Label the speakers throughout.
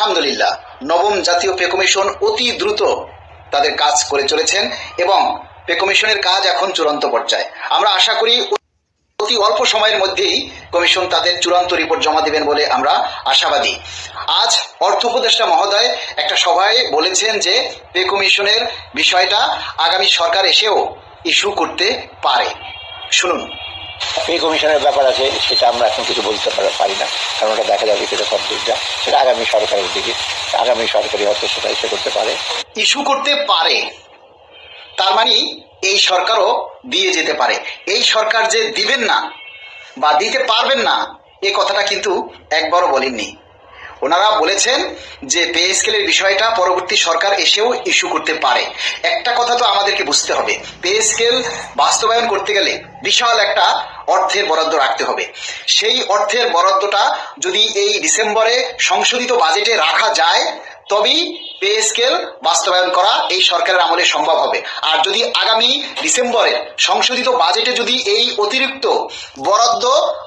Speaker 1: আলহামদুলিল্লাহ, নবম জাতীয় পে কমিশন অতি দ্রুত তাদের কাজ করে চলেছেন এবং পে কমিশনের কাজ এখন চূড়ান্ত পর্যায়ে। আমরা আশা করি অতি অল্প সময়ের মধ্যেই কমিশন তাদের চূড়ান্ত রিপোর্ট জমা দেবেন বলে আমরা আশাবাদী। আজ অর্থ উপদেষ্টা মহোদয় একটা সভায় বলেছেন যে, পে কমিশনের বিষয়টা আগামী সরকার এসেও ইস্যু করতে পারে। শুনুন।
Speaker 2: পে কমিশনের ব্যাপার আছে, সেটা আমরা এখন কিছু বলতে পারি না। কারণ ওটা দেখা যাবে সেটা কমপ্লিটটা। সেটা আগামী সরকারের দিকে। আগামী সরকারি হয়তো সেটা ইস্যু করতে পারে।
Speaker 1: ইস্যু করতে পারে। তার মানে এই সরকারও দিয়ে যেতে পারে। এই সরকার যে দিবেন না বা দিতে পারবেন না, এ কথাটা কিন্তু একবারও বলেননি। ওনারা বলেছেন যে পে স্কেলের বিষয়টা পরবর্তী সরকার এসেও ইস্যু করতে পারে। একটা কথা তো আমাদেরকে বুঝতে হবে। পে স্কেল বাস্তবায়ন করতে গেলে বিশাল একটা অর্থের বরাদ্দ রাখতে হবে। সেই অর্থের বরাদ্দটা যদি এই ডিসেম্বরে সংশোধিত বাজেটে রাখা যায়, তবেই পে স্কেল বাস্তবায়ন করা এই সরকারের আমলে সম্ভব হবে। আর যদি আগামী ডিসেম্বরে সংশোধিত বাজেটে যদি এই অতিরিক্ত বরাদ্দ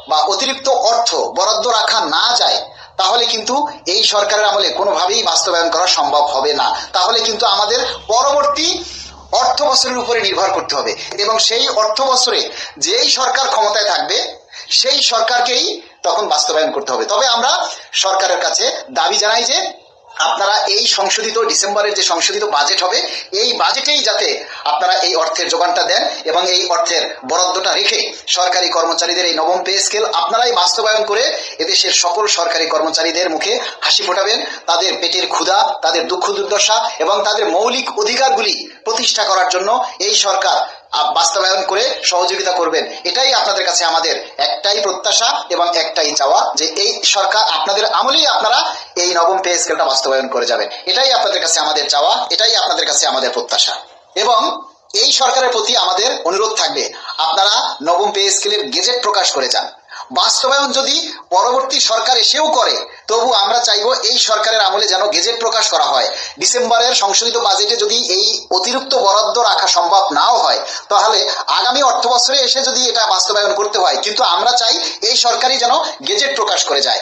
Speaker 1: বা অতিরিক্ত অর্থ বরাদ্দ রাখা না যায় তাহলে কিন্তু এই সরকারের আমলে কোনোভাবেই বাস্তবায়ন করা সম্ভব হবে না। তাহলে কিন্তু আমাদের পরবর্তী অর্থ বছরের উপরে নির্ভর করতে হবে। এবং সেই অর্থ বছরে যেই সরকার ক্ষমতায় থাকবে, সেই সরকারকেই তখন বাস্তবায়ন করতে হবে। তবে আমরা সরকারের কাছে দাবি জানাই যে আপনারা এই সংশোধিত ডিসেম্বরের যে সংশোধিত বাজেট হবে, এই বাজেটেই যাতে আপনারা এই অর্থের যোগানটা দেন এবং এই অর্থের বরাদ্দটা রেখে সরকারি কর্মচারীদের এই নবম পে স্কেল আপনারাই বাস্তবায়ন করে এদেশের সকল সরকারি কর্মচারীদের মুখে হাসি ফোটাবেন, তাদের পেটের ক্ষুধা, তাদের দুঃখ দুর্দশা এবং তাদের মৌলিক অধিকারগুলি প্রতিষ্ঠা করার জন্য এই সরকার বাস্তবায়ন করে সহযোগিতা করবেন। এটাই আপনাদের কাছে আমাদের একটাই প্রত্যাশা এবং একটাই চাওয়া যে এই সরকার আপনাদের আমলেই আপনারা এই নবম পে স্কেলটা বাস্তবায়ন করে যাবেন। এটাই আপনাদের কাছে আমাদের চাওয়া, এটাই আপনাদের কাছে আমাদের প্রত্যাশা। এবং এই সরকারের প্রতি আমাদের অনুরোধ থাকবে, আপনারা নবম পে স্কেলের গেজেট প্রকাশ করে যান। বাস্তবায়ন যদি পরবর্তী সরকার এসেও করে, তবু আমরা চাইব এই সরকারের আমলে যেন গেজেট প্রকাশ করা হয়। ডিসেম্বরের সংশোধিত বাজেটে যদি এই অতিরিক্ত বরাদ্দ রাখা সম্ভব নাও হয়, তাহলে আগামী অর্থ বছরে এসে যদি এটা বাস্তবায়ন করতে হয়, কিন্তু আমরা চাই এই সরকারই যেন গেজেট প্রকাশ করে যায়।